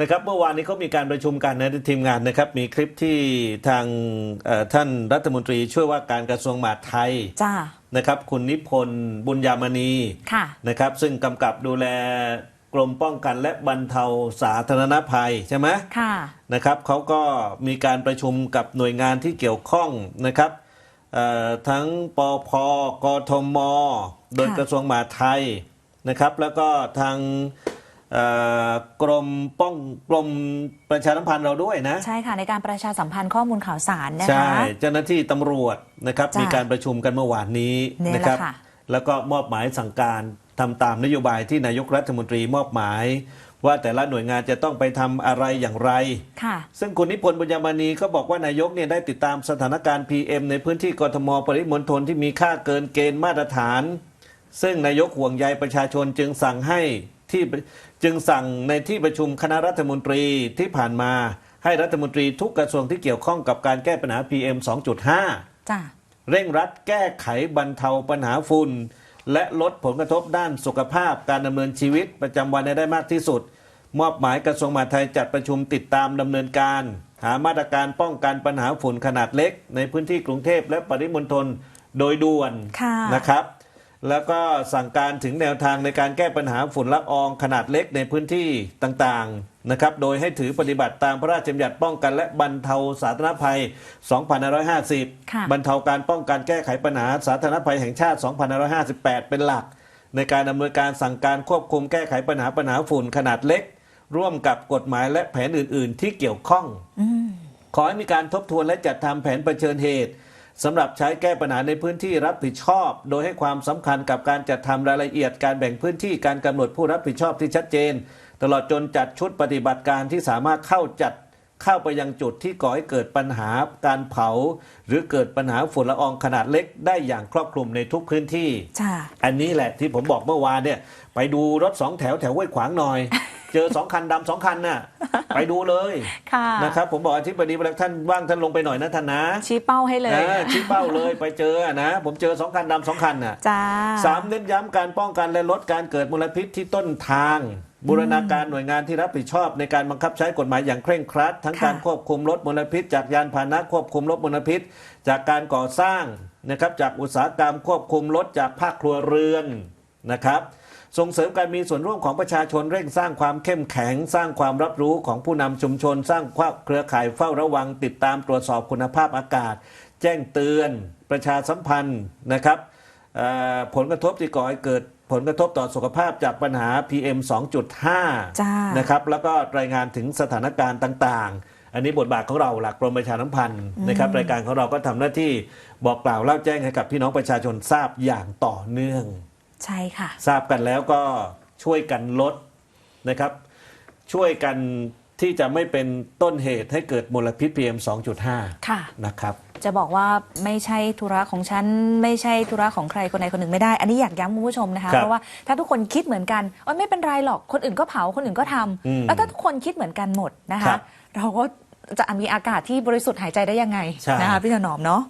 นะครับเมื่อวานนี้เขามีการประชุมกันในทีมงานนะครับ มีคลิปที่ทางเอ่อท่านรัฐมนตรีช่วยว่าการกระทรวงมหาดไทยจ้านะครับ คุณนิพนธ์บุญยามณีค่ะนะครับ ซึ่งกำกับดูแลกรมป้องกันและบรรเทาสาธารณภัยใช่ไหมค่ะนะครับเขาก็มีการประชุมกับหน่วยงานที่เกี่ยวข้องนะครับเอ่อทั้งปพกทม โดยค่ะกระทรวงมหาดไทยนะครับ แล้วก็ทางเอ่อ กรมป้องกรมประชาสัมพันธ์เราด้วยนะ ใช่ค่ะในการประชาสัมพันธ์ข้อมูลข่าวสารนะคะใช่เจ้าหน้าที่ตำรวจนะครับจ้ะมีการประชุมกันเมื่อวานนี้เนี่ยนะครัแหละค่ะแล้วก็มอบหมายสั่งการทำตามนโยบายที่นายกรัฐมนตรีมอบหมาย ว่าแต่ละหน่วยงานจะต้องไปทำอะไรอย่างไรค่ะซึ่งคุณนิพนธ์บุญยามณีก็บอกว่านายกเนี่ยได้ติดตามสถานการณ์ PM ในพื้นที่กทมปริมณฑลที่มีค่าเกินเกณฑ์มาตรฐาน ซึ่งนายกห่วงใยประชาชนจึงสั่งให้ ที่จึงสั่งในที่ประชุมคณะรัฐมนตรีที่ผ่านมา ให้รัฐมนตรีทุกกระทรวงที่เกี่ยวข้องกับการแก้ปัญหา PM 2.5จ้าเร่งรัดแก้ไขบรรเทาปัญหาฝุ่น และลดผลกระทบด้านสุขภาพการดำเนินชีวิตประจำวันให้ได้มากที่สุด มอบหมายกระทรวงมหาดไทยจัดประชุมติดตามดำเนินการ หามาตรการป้องกันปัญหาฝุ่นขนาดเล็ก ในพื้นที่กรุงเทพและปริมณฑลโดยด่วนค่ะนะครับ แล้วก็สั่งการถึงแนวทางในการแก้ปัญหาฝุ่นละอองขนาดเล็กในพื้นที่ต่างๆนะครับ โดยให้ถือปฏิบัติตามพระราชบัญญัติป้องกันและบรรเทาสาธารณภัย 2550ค่ะบรรเทาการป้องกันแก้ไขปัญหาสาธารณภัยแห่งชาติ 2558 เป็นหลัก ในการดำเนินการสั่งการควบคุมแก้ไขปัญหาปัญหาฝุ่นขนาดเล็ก ร่วมกับกฎหมายและแผนอื่น ๆ ที่เกี่ยวข้องอืมขอให้มีการทบทวนและจัดทำแผนเผชิญเหตุ สำหรับใช้แก้ปัญหาในพื้นที่รับผิดชอบ โดยให้ความสำคัญกับการจัดทำรายละเอียดการแบ่งพื้นที่การกำหนดผู้รับผิดชอบที่ชัดเจน ตลอดจนจัดชุดปฏิบัติการที่สามารถเข้าจัดเข้าไปยังจุดที่ก่อให้เกิดปัญหาการเผา หรือเกิดปัญหาฝุ่นละอองขนาดเล็กได้อย่างครอบคลุมในทุกพื้นที่ อันนี้แหละที่ผมบอกเมื่อวานเนี่ย ไปดูรถสองแถวแถวห้วยขวางหน่อย เจอสองคันดำสองคันน่ะ ไปดูเลยค่ะนะครับผมบอกอธิบดีไปแล้วท่านว่างท่านลงไปหน่อยนะท่านนะ ชี้เป้าให้เลยเออชี้เป้าเลยไปเจอนะ ผมเจอสองคันดำสองคันน่ะจ้าสามเน้นย้ำการป้องกันและลดการเกิดมลพิษที่ต้นทางบูรณาการหน่วยงานที่รับผิดชอบในการบังคับใช้กฎหมายอย่างเคร่งครัด ทั้งค่ะการควบคุมลดมลพิษ จากยานพาหนะควบคุมลดมลพิษ จากการก่อสร้างนะครับจากอุตสาหกรรมควบคุมลดจากภาคครัวเรือน นะครับ ส่งเสริมการมีส่วนร่วมของประชาชนเร่งสร้างความเข้มแข็ง สร้างความรับรู้ของผู้นำชุมชน สร้างเครือข่ายเฝ้าระวัง ติดตามตรวจสอบคุณภาพอากาศ แจ้งเตือน ประชาสัมพันธ์นะครับเอ่อผลกระทบที่ก่อให้เกิดผลกระทบต่อสุขภาพจากปัญหา PM 2.5จ้านะครับ แล้วก็รายงานถึงสถานการณ์ต่างๆ อันนี้บทบาทของเราหลักกรมประชาสัมพันธ์นะครับ รายการของเราก็ทำหน้าที่บอกกล่าวเล่าแจ้งให้กับพี่น้องประชาชนทราบอย่างต่อเนื่อง ใช่ค่ะ ทราบกันแล้วก็ช่วยกันลดนะครับ ช่วยกันที่จะไม่เป็นต้นเหตุให้เกิดมลพิษ PM 2.5 ค่ะ นะครับ จะบอกว่าไม่ใช่ธุระของฉัน ไม่ใช่ธุระของใครคนใดคนหนึ่งไม่ได้ อันนี้อยากย้ำคุณผู้ชมนะคะ ครับเพราะว่าถ้าทุกคนคิดเหมือนกันเอยไม่เป็นไรหรอกคนอื่นก็เผาคนอื่นก็ทำอืมแล้วถ้าทุกคนคิดเหมือนกันหมดนะครัคะ บเราก็จะมีอากาศที่บริสุทธิ์หายใจได้ยังไงใช่ นะคะพี่ถนอมเนาะ